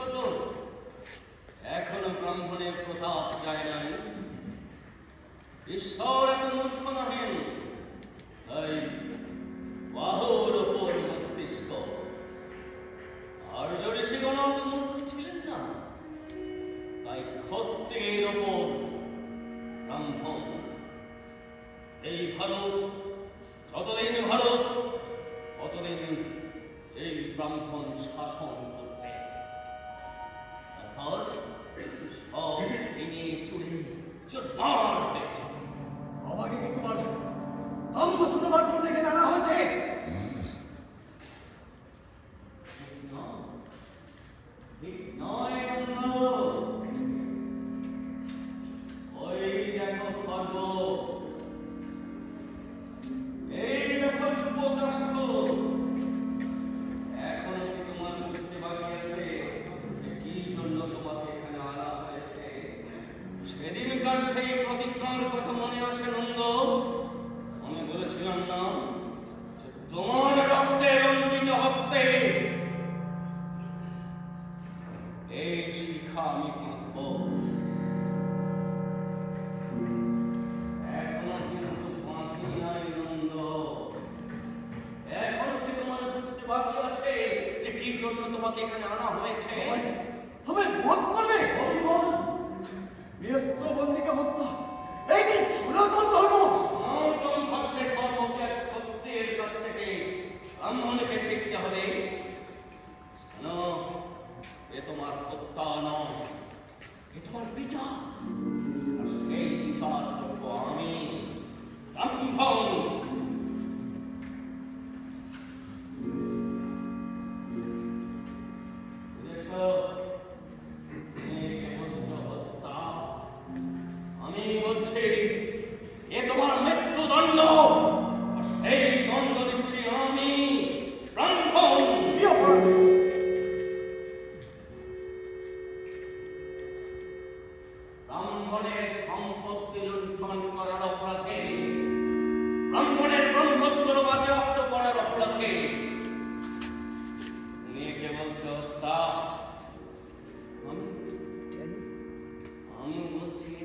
দেখছ এখনও ব্রাহ্মণের প্রতাপ যায় নাই? ঈশ্বর এত মূর্খ নহেন। তাই বাহুর ওপর মস্তিষ্ক। আর যদি সেগুলো অত মূর্খ ছিলেন না। তাই ক্ষত্রিয়ের ওপর ব্রাহ্মণ। এই ভারত, যতদিন ভারত, ততদিন এই ব্রাহ্মণ শাসন করবে তারপর সব ভেঙে চুড়ে চুরমার হয়ে যাবে। আমাকে কি তোমার অঙ্গ শুনবার জন্য এখানে আনা হয়েছে নয়। প্রতিজ্ঞার কথা মনে আছে নন্দ? আমি বলেছিলাম না যে তোমার রক্তে রঞ্জিত হস্তে এই শিখা আমি বাঁধি বাকি আছে যে কি জন্য তোমাকে এখানে আনা হয়েছে? হবে ভোগ করবে? গৃহস্থ বন্দিকে হত্যা। এই কি সনাতন ধর্ম। সনাতন ধর্মের ধর্মকে ক্ষত্রিয়ের কাছ থেকে ব্রাহ্মণকে শিখতে হবে? শোনো, এ তোমার হত্যা নয়। এ তোমার বিচার।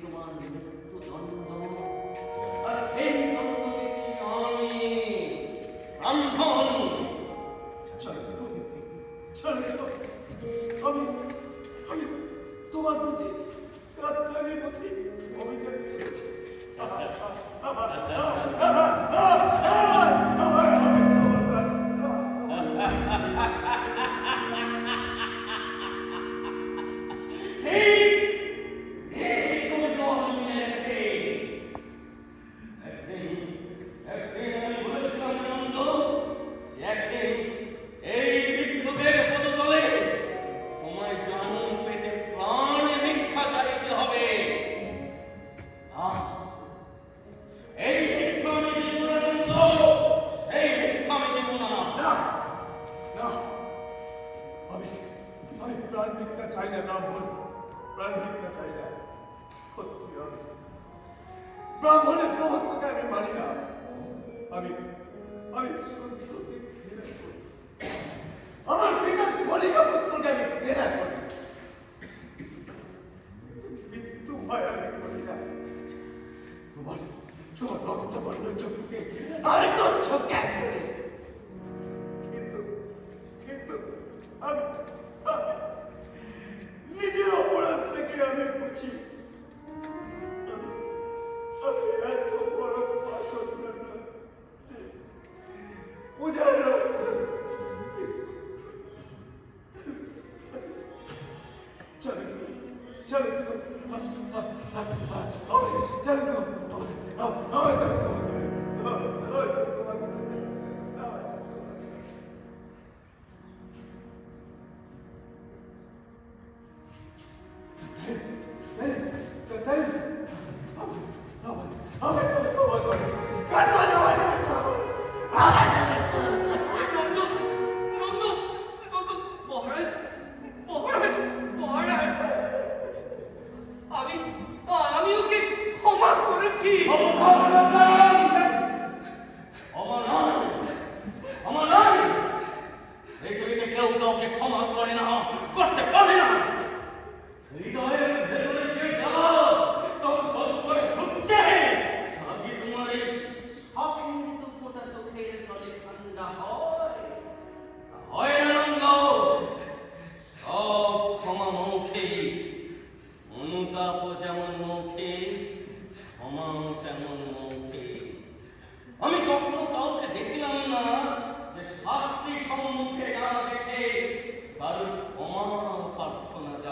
তোমার মৃত্যুদণ্ড আর সেই দণ্ড দিচ্ছি আমি। ব্রাহ্মণ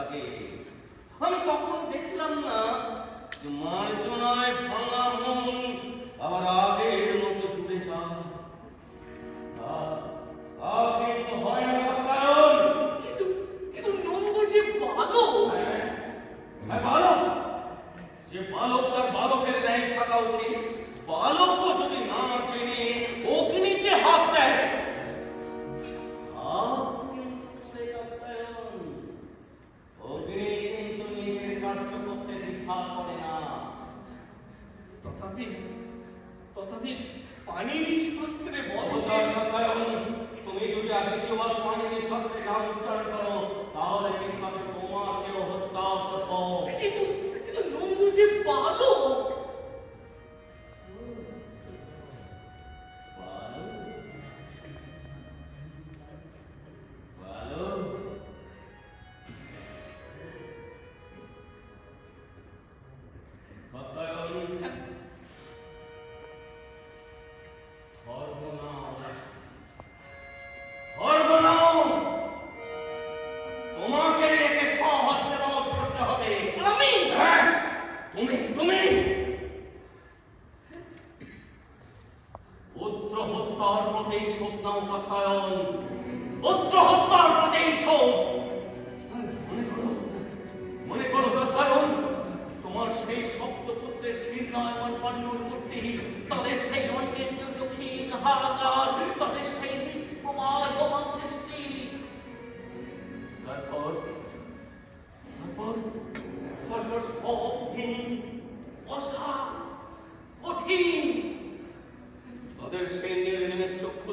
জাগে আমি কখনো দেখলাম না যে মার্জনায় ভাঙা মন আবার আগের মতো জুড়ে যায়। হয় কারণ। কিন্তু কিন্তু নন্দ যে বালক। হ্যাঁ, বালক। যে বালক তার বালকের ন্যায় থাকা উচিত। বালকও যদি নন্দ যে বালক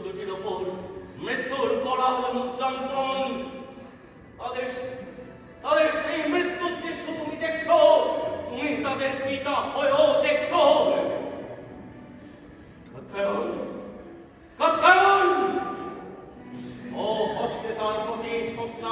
দুটির ওপর মৃত্যুর করাল মুদ্রাঙ্কন। তাদের তাদের সেই মৃত্যুর দৃশ্য তুমি দেখছ, তুমি তাদের পিতা হয়েও দেখছ। কাত্তায়ন ও হস্তে তার প্রতি স্বপ্ন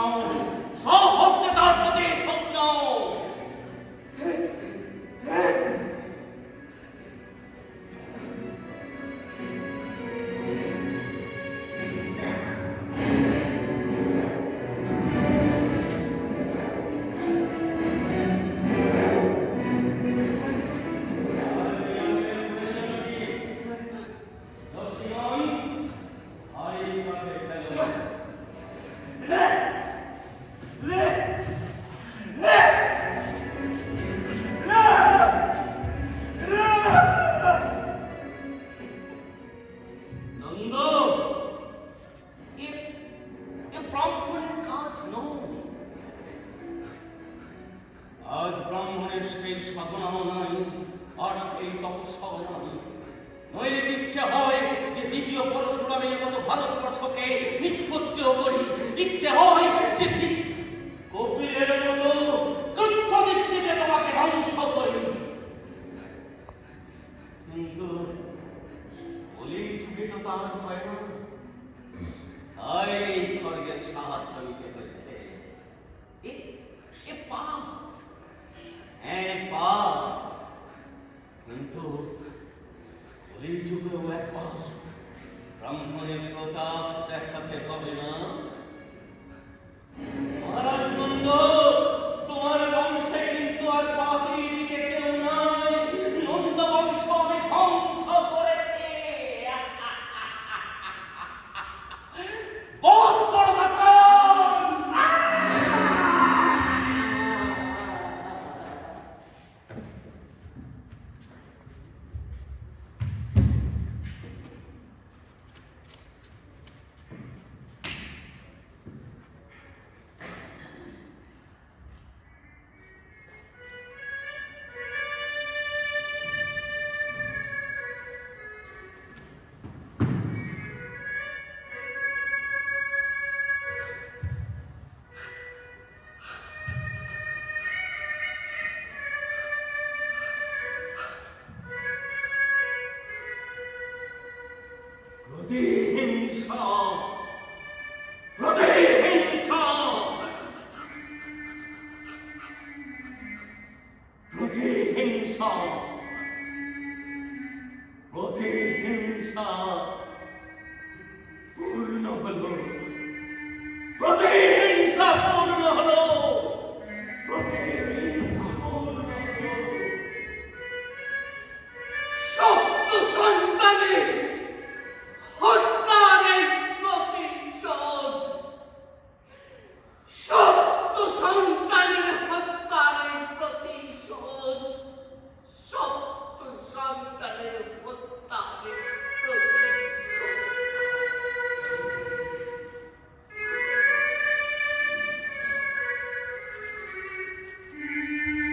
ব্রাহ্মণের কাজ নয় আজ ব্রাহ্মণের সেই সাধনাও নাই, আর সেই তপস্যাও নাই। নইলে ইচ্ছে হয় যে দ্বিতীয় পরশুরামের মতো ভারতবর্ষকে নিষ্পত্তিও করি। ইচ্ছে হয় যে কপিলের মতো দৃষ্টিতে তোমাকে ধ্বংস করি। কিন্তু বলি যুগে তো তার হয় না প্রতিহিংসা প্রতিহিংসা পূর্ণ হলো। প্রতিহিংসা পূর্ণ হলো।